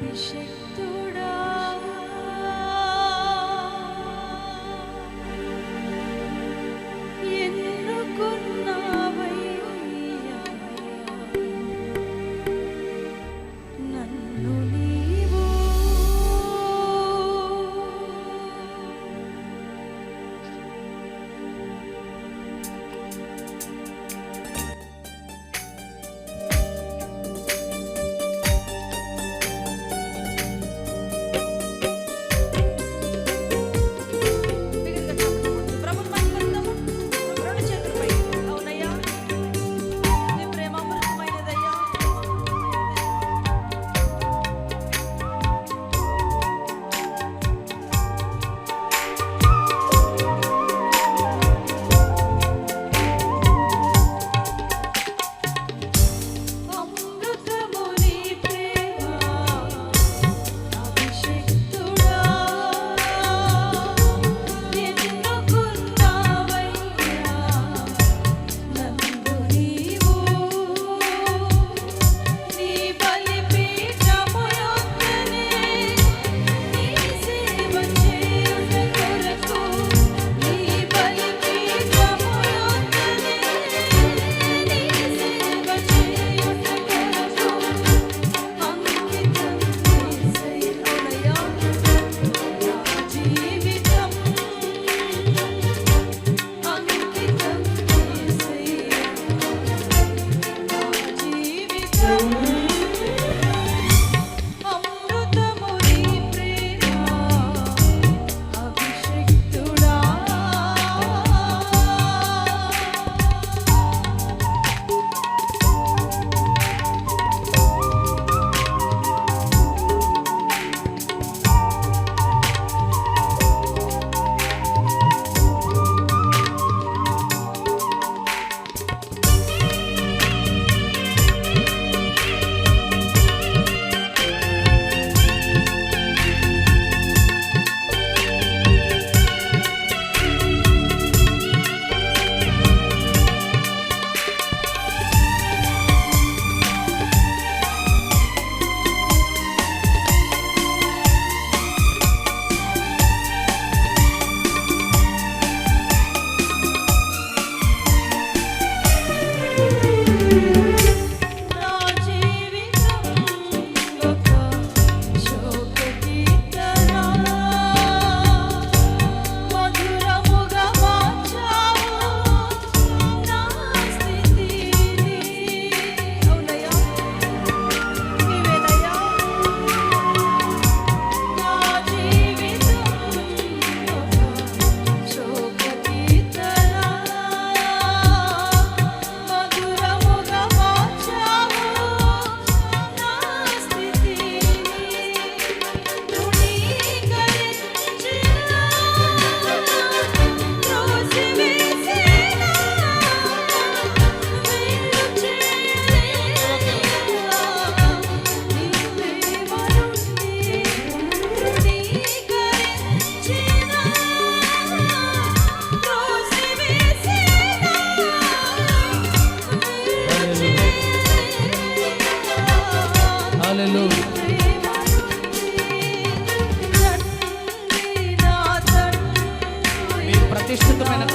旅行 you.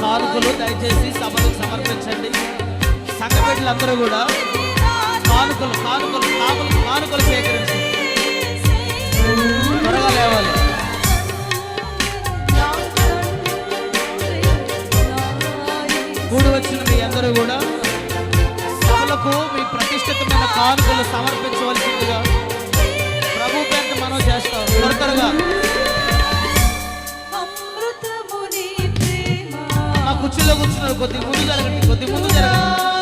కానుకలు దయచేసి సభకు సమర్పించండి. సంఘ బిడ్డలందరూ కూడా కానుకలు కానుకలు కానుకలు కానుకలు సేకరించండి త్వరగా లేవాలి. కూడి వచ్చిన మీ అందరూ కూడా సభలకు మీ ప్రతిష్ఠితమైన కానుకలు సమర్పించవలసిందిగా ప్రభు పేరు మనం చేస్తాం. త్వర త్వరగా. కూర్చోలో కూర్చున్నారు కొద్ది ముందు జరగండి కొద్ది ముందు జరగండి